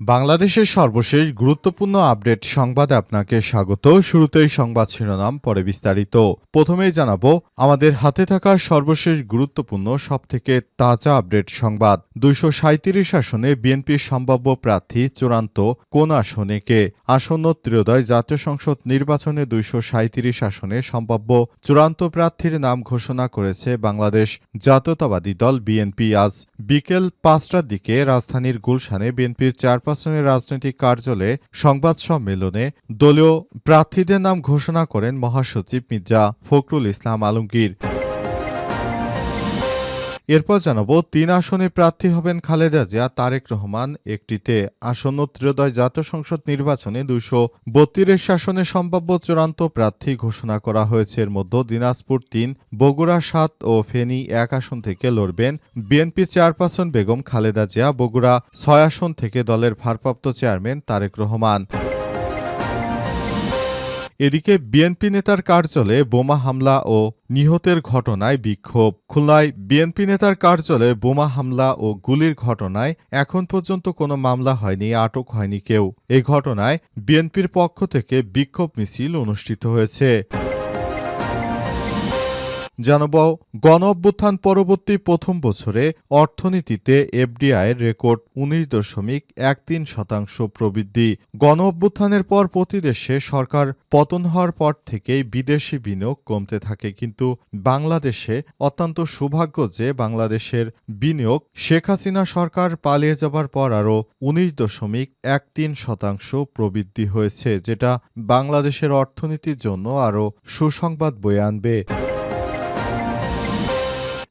বাংলাদেশের সর্বশেষ গুরুত্বপূর্ণ আপডেট সংবাদে আপনাকে স্বাগত। শুরুতেই সংবাদ শিরোনাম, পরে বিস্তারিত। প্রথমেই জানাব, আমাদের হাতে থাকা সর্বশেষ গুরুত্বপূর্ণ, সবথেকে তাজা আপডেট সংবাদ। দুইশো সাঁত্রিশ আসনে বিএনপির সম্ভাব্য প্রার্থী চূড়ান্ত কোন আসনে কে? আসন্ন ত্রয়োদয় জাতীয় সংসদ নির্বাচনে দুইশো সাঁত্রিশ আসনে সম্ভাব্য চূড়ান্ত প্রার্থীর নাম ঘোষণা করেছে বাংলাদেশ জাতীয়তাবাদী দল বিএনপি। আজ বিকেল পাঁচটার দিকে রাজধানীর গুলশানে বিএনপির চেয়ারপারসনের রাজনৈতিক কার্যালয়ে সংবাদ সম্মেলনে দলীয় প্রার্থীদের নাম ঘোষণা করেন মহাসচিব মির্জা ফখরুল ইসলাম আলমগীর। এরপর জানাব, তিন আসনে প্রার্থী হবেন খালেদা জিয়া, তারেক রহমান, একটিতে আসন্ন ত্রয়োদয় জাতীয় সংসদ নির্বাচনে দুইশো বত্রিশ আসনে সম্ভাব্য চূড়ান্ত প্রার্থী ঘোষণা করা হয়েছে। এর মধ্যে দিনাজপুর তিন, বগুড়া সাত ও ফেনী এক আসন থেকে লড়বেন বিএনপি চেয়ারপারসন বেগম খালেদা জিয়া। বগুড়া ছয় আসন থেকে দলের ভারপ্রাপ্ত চেয়ারম্যান তারেক রহমান। এদিকে বিএনপি নেতার কার্যালয়ে বোমা হামলা ও নিহতের ঘটনায় বিক্ষোভ। খুলনায় বিএনপি নেতার কার্যালয়ে বোমা হামলা ও গুলির ঘটনায় এখন পর্যন্ত কোনো মামলা হয়নি, আটক হয়নি কেউ। এ ঘটনায় বিএনপির পক্ষ থেকে বিক্ষোভ মিছিল অনুষ্ঠিত হয়েছে। জানাব গণ অভ্যুত্থান পরবর্তী প্রথম বছরে অর্থনীতিতে এফডিআইয়ের রেকর্ড উনিশ দশমিক এক তিন শতাংশ প্রবৃদ্ধি। গণ অভ্যুত্থানের পর প্রতি দেশে সরকার পতন হওয়ার পর থেকেই বিদেশি বিনিয়োগ কমতে থাকে, কিন্তু বাংলাদেশে অত্যন্ত সৌভাগ্য যে বাংলাদেশের বিনিয়োগ শেখ হাসিনা সরকার পালিয়ে যাবার পর আরও উনিশ দশমিক এক তিন শতাংশ প্রবৃদ্ধি হয়েছে, যেটা বাংলাদেশের অর্থনীতির জন্য আরও সুসংবাদ বয়ে আনবে।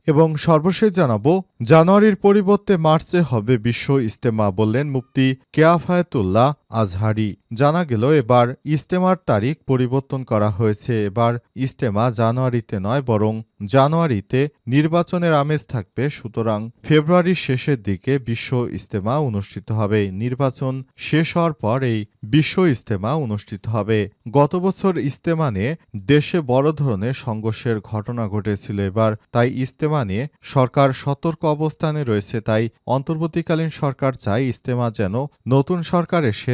এবং সর্বশেষ জানাব জানুয়ারির পরিবর্তে মার্চে হবে বিশ্ব ইজতেমা বললেন মুফতি কেয়াফায়তুল্লাহ আজহারি। জানা গেল, এবার ইস্তেমার তারিখ পরিবর্তন করা হয়েছে। এবার ইস্তেমা জানুয়ারিতে নয়, বরং জানুয়ারিতে নির্বাচনের আমেজ থাকবে। সুতরাং ফেব্রুয়ারির শেষের দিকে বিশ্ব ইস্তেমা অনুষ্ঠিত হবে। নির্বাচন শেষ হওয়ার পর এই বিশ্ব ইস্তেমা অনুষ্ঠিত হবে। গত বছর ইস্তেমা নিয়ে দেশে বড় ধরনের সংঘর্ষের ঘটনা ঘটেছিল। এবার তাই ইস্তেমা নিয়ে সরকার সতর্ক অবস্থানে রয়েছে। তাই অন্তর্বর্তীকালীন সরকার চায় ইস্তেমা যেন নতুন সরকার এসে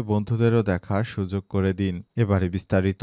বন্ধুদেরও দেখার সুযোগ করে দিন এবারে বিস্তারিত।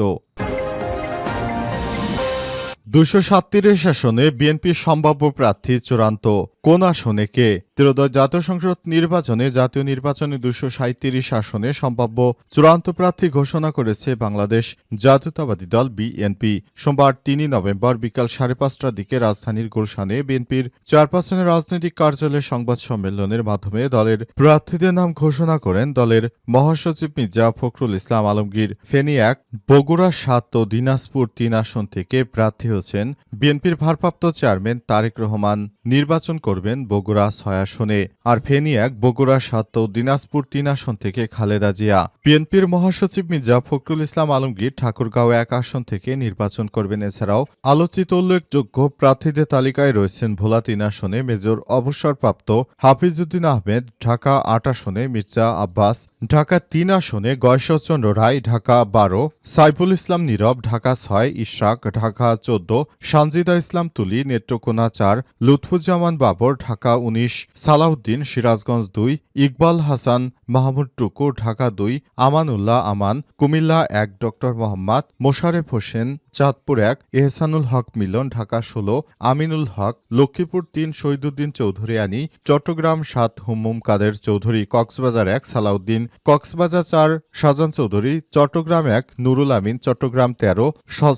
দুশো সাতত্রিশ আসনে বিএনপির সম্ভাব্য প্রার্থী চূড়ান্ত। কোন আসনে কে? ত্রয়োদশ জাতীয় সংসদ নির্বাচনে জাতীয় নির্বাচনে দুশো সাঁত্রিশ আসনে সম্ভাব্য চূড়ান্ত প্রার্থী ঘোষণা করেছে বাংলাদেশ জাতীয়তাবাদী দল বিএনপি। সোমবার তিনই নভেম্বর বিকাল সাড়ে পাঁচটার দিকে রাজধানীর গুলশানে বিএনপির চেয়ারপারসনের রাজনৈতিক কার্যালয়ে সংবাদ সম্মেলনের মাধ্যমে দলের প্রার্থীদের নাম ঘোষণা করেন দলের মহাসচিব মির্জা ফখরুল ইসলাম আলমগীর। ফেনী এক, বগুড়া সাত ও দিনাজপুর তিন আসন থেকে প্রার্থী হচ্ছেন বিএনপির ভারপ্রাপ্ত চেয়ারম্যান তারেক রহমান। নির্বাচন করবেন বগুড়া ছয় আসনে আর ফেনী এক বগুড়া সাত ও দিনাজপুর তিন আসন থেকে খালেদা জিয়া। বিএনপির মহাসচিব মির্জা ফখরুল ইসলাম আলমগীর ঠাকুরগাঁও এক আসন থেকে নির্বাচন করবেন। এছাড়াও আলোচিত উল্লেখযোগ্য প্রার্থীদের তালিকায় রয়েছেন ভোলা তিন আসনে মেজর অবসরপ্রাপ্ত হাফিজউদ্দিন আহমেদ, ঢাকা আট আসনে মির্জা আব্বাস, ঢাকা তিন আসনে গয়েশ্বরচন্দ্র রায়, ঢাকা বারো সাইফুল ইসলাম নীরব, ঢাকা ছয় ইশরাক, ঢাকা চোদ্দ সানজিদা ইসলাম তুলি, নেত্রকোনা চার লুৎফুজ্জামান বাবর, ঢাকা উনিশ সালাউদ্দিন সিরাজগঞ্জ দুই, ইকবাল হাসান মাহমুদ টুকু, ঢাকা দুই, আমানুল্লাহ আমান, কুমিল্লা এক ডক্টর মোহাম্মদ, মোশারেফ হোসেন চাঁদপুর এক, এহসানুল হক মিলন, ঢাকা ষোলো, আমিনুল হক, লক্ষ্মীপুর তিন, শহীদুদ্দিন চৌধুরী আনি, চট্টগ্রাম সাত, হুম্মুম কাদের চৌধুরী, কক্সবাজার এক, সালাউদ্দিন, কক্সবাজার চার শাহজান চৌধুরী, চট্টগ্রাম এক, নুরুল আমিন, চট্টগ্রাম তেরো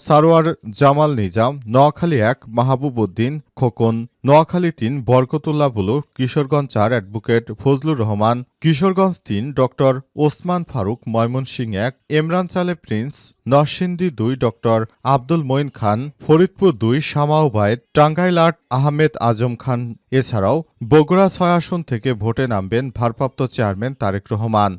সারোয়ার জামাল নিজাম, নোয়াখালী এক, মাহবুব উদ্দিন, খোকন, নোয়াখালী তিন, বরকতুল্লাহ বুলু কিশোরগঞ্জ চার, অ্যাডভোকেট ফজলুর রহমান, কিশোরগঞ্জ তিন, ডক্টর ওসমান ফারুক ময়মনসিং এক এমরান চালে প্রিন্স, নরসিংদী দুই, ডক্টর আব্দুল মঈন খান, ফরিদপুর দুই শামা ওবায়দ টাঙ্গাইল আট, আহমেদ আজম খান। এছাড়াও বগুড়া ছয় আসন থেকে ভোটে নামবেন ভারপ্রাপ্ত চেয়ারম্যান তারেক রহমান।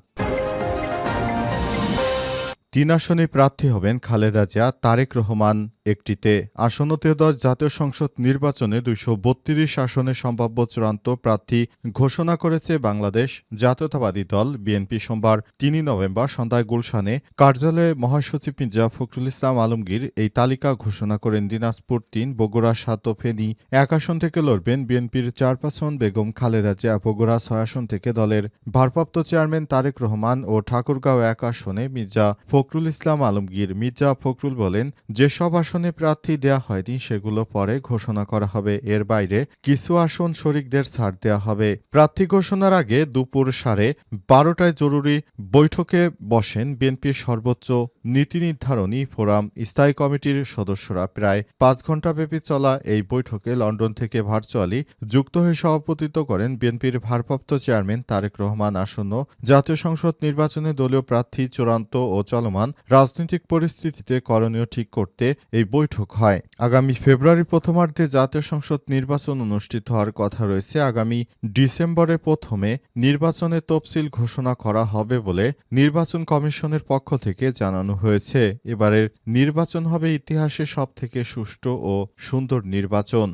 তিন আসনে প্রার্থী হবেন খালেদা জিয়া, তারেক রহমান একটিতে। আসন্ন ত্রয়োদশ জাতীয় সংসদ নির্বাচনে দুইশো বত্রিশ আসনে সম্ভাব্য চূড়ান্ত প্রার্থী ঘোষণা করেছে বাংলাদেশ জাতীয়তাবাদী দল বিএনপি সোমবার তিনই নভেম্বর সন্ধ্যায় গুলশানে। কার্যালয়ে মহাসচিব মির্জা ফখরুল ইসলাম আলমগীর এই তালিকা ঘোষণা করেন। দিনাজপুর তিন, বগুড়া সাত ও ফেনী এক আসন থেকে লড়বেন বিএনপির চেয়ারপারসন বেগম খালেদা জিয়া। বগুড়া ছয় আসন থেকে দলের ভারপ্রাপ্ত চেয়ারম্যান তারেক রহমান ও ঠাকুরগাঁও এক আসনে মির্জা ফখরুল ইসলাম আলমগীর মির্জা ফখরুল বলেন, যেসব আসনে প্রার্থী দেয়া হয়নি, সেগুলো পরে ঘোষণা করা হবে। এর বাইরে কিছু আসন শরিকদের ছাড় দেওয়া হবে। প্রার্থী ঘোষণার আগে দুপুর সাড়ে বারোটায় জরুরি বৈঠকে বসেন বিএনপির সর্বোচ্চ নীতি নির্ধারণী ফোরাম স্থায়ী কমিটির সদস্যরা। প্রায় পাঁচ ঘণ্টাব্যাপী চলা এই বৈঠকে লন্ডন থেকে ভার্চুয়ালি যুক্ত হয়ে সভাপতিত্ব করেন বিএনপির ভারপ্রাপ্ত চেয়ারম্যান তারেক রহমান। আসন্ন জাতীয় সংসদ নির্বাচনে দলীয় প্রার্থী চূড়ান্ত ও চলমান রাজনৈতিক পরিস্থিতিতে করণীয় ঠিক করতে এই বৈঠক হয়। আগামী ফেব্রুয়ারি প্রথমার্ধে জাতীয় সংসদ নির্বাচন অনুষ্ঠিত হওয়ার কথা রয়েছে। আগামী ডিসেম্বরে প্রথমে নির্বাচনের তফসিল ঘোষণা করা হবে বলে নির্বাচন কমিশনের পক্ষ থেকে জানানো হয়েছে। এবারের নির্বাচন হবে ইতিহাসে সবথেকে সুষ্ঠু ও সুন্দর নির্বাচন।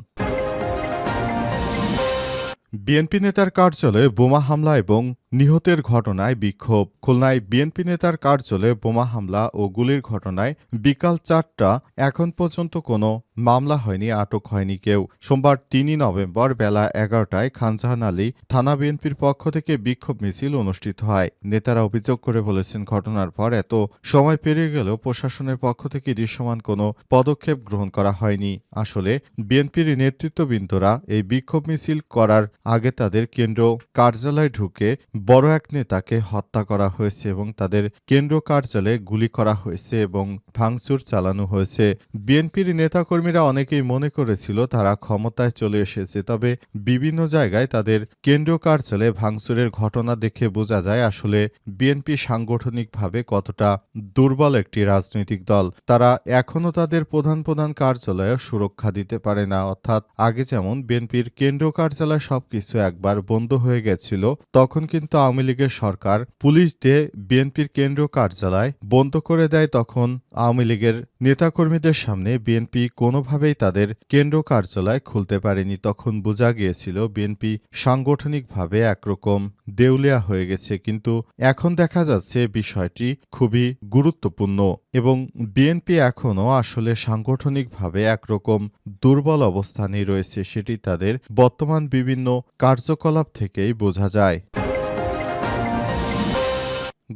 বিএনপি নেতার কার্যালয়ে বোমা হামলা এবং নিহতের ঘটনায় বিক্ষোভ। খুলনায় বিএনপি নেতার কার্যালয়ে বোমা হামলা ও গুলির ঘটনায় বিকাল চারটা, এখন পর্যন্ত কোনো মামলা হয়নি, আটক হয়নি কেউ। সোমবার তিনই নভেম্বর বেলা এগারোটায় খানজাহান আলী থানা বিএনপির পক্ষ থেকে বিক্ষোভ মিছিল অনুষ্ঠিত হয়। নেতারা অভিযোগ করে বলেছেন, ঘটনার পর এত সময় পেরিয়ে গেলেও প্রশাসনের পক্ষ থেকে দৃশ্যমান কোনো পদক্ষেপ গ্রহণ করা হয়নি। আসলে বিএনপির নেতৃত্ববৃন্দরা এই বিক্ষোভ মিছিল করার আগে তাদের কেন্দ্র কার্যালয়ে ঢুকে বড় এক নেতাকে হত্যা করা হয়েছে এবং তাদের কেন্দ্র কার্যালয়ে গুলি করা হয়েছে এবং ভাঙচুর চালানো হয়েছে। বিএনপির নেতাকর্মীরা অনেকেই মনে করেছিল তারা ক্ষমতায় চলে এসেছে, তবে বিভিন্ন জায়গায় তাদের কেন্দ্র কার্যালয়ে ভাঙচুরের ঘটনা দেখে বোঝা যায় আসলে বিএনপি সাংগঠনিকভাবে কতটা দুর্বল একটি রাজনৈতিক দল। তারা এখনও তাদের প্রধান প্রধান কার্যালয়ে সুরক্ষা দিতে পারে না, অর্থাৎ আগে যেমন বিএনপির কেন্দ্র কার্যালয় সবকিছু একবার বন্ধ হয়ে গেছিল, তখন কিন্তু আওয়ামী লীগের সরকার পুলিশ দিয়ে বিএনপির কেন্দ্রীয় কার্যালয় বন্ধ করে দেয় তখন আওয়ামী লীগের নেতাকর্মীদের সামনে বিএনপি কোনোভাবেই তাদের কেন্দ্র কার্যালয় খুলতে পারেনি। তখন বোঝা গিয়েছিল বিএনপি সাংগঠনিকভাবে একরকম দেউলিয়া হয়ে গেছে, কিন্তু এখন দেখা যাচ্ছে বিষয়টি খুবই গুরুত্বপূর্ণ এবং বিএনপি এখনও আসলে সাংগঠনিকভাবে একরকম দুর্বল অবস্থানেই রয়েছে, সেটি তাদের বর্তমান বিভিন্ন কার্যকলাপ থেকেই বোঝা যায়।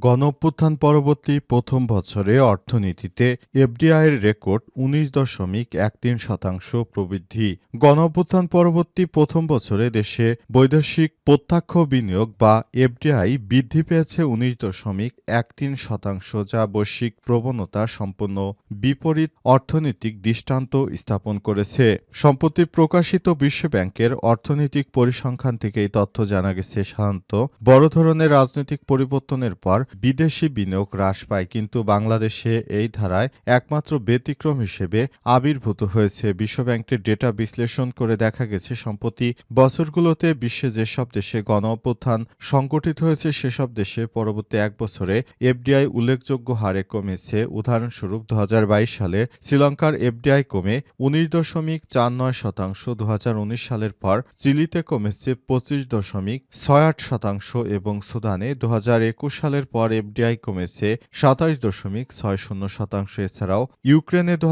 গণ অভ্যুত্থান পরবর্তী প্রথম বছরে অর্থনীতিতে এফডিআইয়ের রেকর্ড উনিশ দশমিক এক তিন শতাংশ প্রবৃদ্ধি। গণ অভ্যুত্থান পরবর্তী প্রথম বছরে দেশে বৈদেশিক প্রত্যক্ষ বিনিয়োগ বা এফডিআই বৃদ্ধি পেয়েছে উনিশ দশমিক এক তিন শতাংশ, যা বৈশ্বিক প্রবণতা সম্পন্ন বিপরীত অর্থনৈতিক দৃষ্টান্ত স্থাপন করেছে। সম্প্রতি প্রকাশিত বিশ্বব্যাংকের অর্থনৈতিক পরিসংখ্যান থেকে এই তথ্য জানা গেছে, সাধারণত বড় ধরনের রাজনৈতিক পরিবর্তনের পর বিদেশি বিনিয়োগ হ্রাস পায়, কিন্তু বাংলাদেশে এই ধারায় একমাত্র ব্যতিক্রম হিসেবে আবির্ভূত হয়েছে। বিশ্বব্যাংকের ডেটা বিশ্লেষণ করে দেখা গেছে, সম্প্রতি বছরগুলোতে বিশ্বে যেসব দেশে গণ অভ্যুত্থান সংগঠিত হয়েছে, সেসব দেশে পরবর্তী এক বছরে এফডিআই উল্লেখযোগ্য হারে কমেছে। উদাহরণস্বরূপ দু হাজার বাইশ সালে শ্রীলঙ্কার এফডিআই কমে উনিশ দশমিক চার নয় শতাংশ দু হাজার উনিশ সালের পর চিলিতে কমেছে পঁচিশ দশমিক ছয় আট শতাংশ এবং সুদানে দু হাজার একুশ সালের পর এফডিআই কমেছে সাতাশ দশমিক ছয় শূন্য শতাংশ। এছাড়াও ইউক্রেনে দু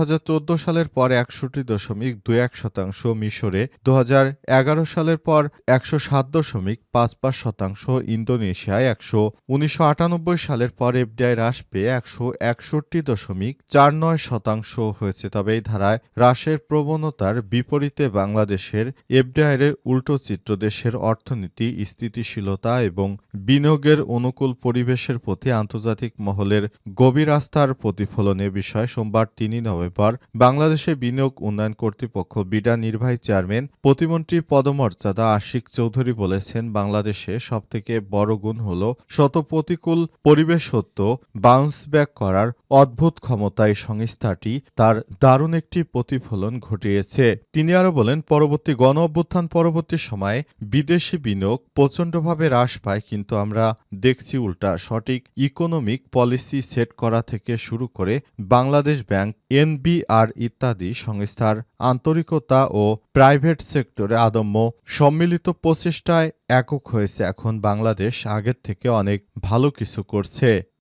সালের পর একষট্টি দশমিক দুই এক শতাংশ, মিশরে দুহাজার এগারো সালের পর একশো সাত দশমিক পাঁচ পাঁচ শতাংশ, ইন্দোনেশিয়ায় একশো উনিশশো আটানব্বই সালের পর এফডিআই হ্রাস পেয়ে একশো একষট্টি দশমিক চার নয় শতাংশ হয়েছে। তবে এই ধারায় হ্রাসের প্রবণতার বিপরীতে বাংলাদেশের এফডিআইয়ের উল্টো চিত্র দেশের অর্থনীতি, স্থিতিশীলতা এবং বিনিয়োগের অনুকূল পরিবেশের প্রতি আন্তর্জাতিক মহলের গভীর আস্থার প্রতিফলনে বিষয় সোমবার তিনই নভেম্বর বাংলাদেশে বিনিয়োগ উন্নয়ন কর্তৃপক্ষ বিডা নির্বাহী চেয়ারম্যান প্রতিমন্ত্রী পদমর্যাদা আশিক চৌধুরী বলেছেন, বাংলাদেশে সবথেকে বড় গুণ হল শত প্রতিকূল পরিবেশ সত্ত্বেও বাউন্স ব্যাক করার অদ্ভুত ক্ষমতায় সংস্থাটি তার দারুণ একটি প্রতিফলন ঘটিয়েছে। তিনি আরও বলেন, পরবর্তী গণ অভ্যুত্থান পরবর্তী সময়ে বিদেশি বিনিয়োগ প্রচণ্ডভাবে হ্রাস পায়, কিন্তু আমরা দেখছি উল্টা সঠিক ইকোনমিক পলিসি সেট করা থেকে শুরু করে বাংলাদেশ ব্যাংক, এনবিআর ইত্যাদি সংস্থার আন্তরিকতা ও প্রাইভেট সেক্টরে আদম্য সম্মিলিত প্রচেষ্টায় একক হয়েছে। এখন বাংলাদেশ আগের থেকে অনেক ভালো কিছু করছে।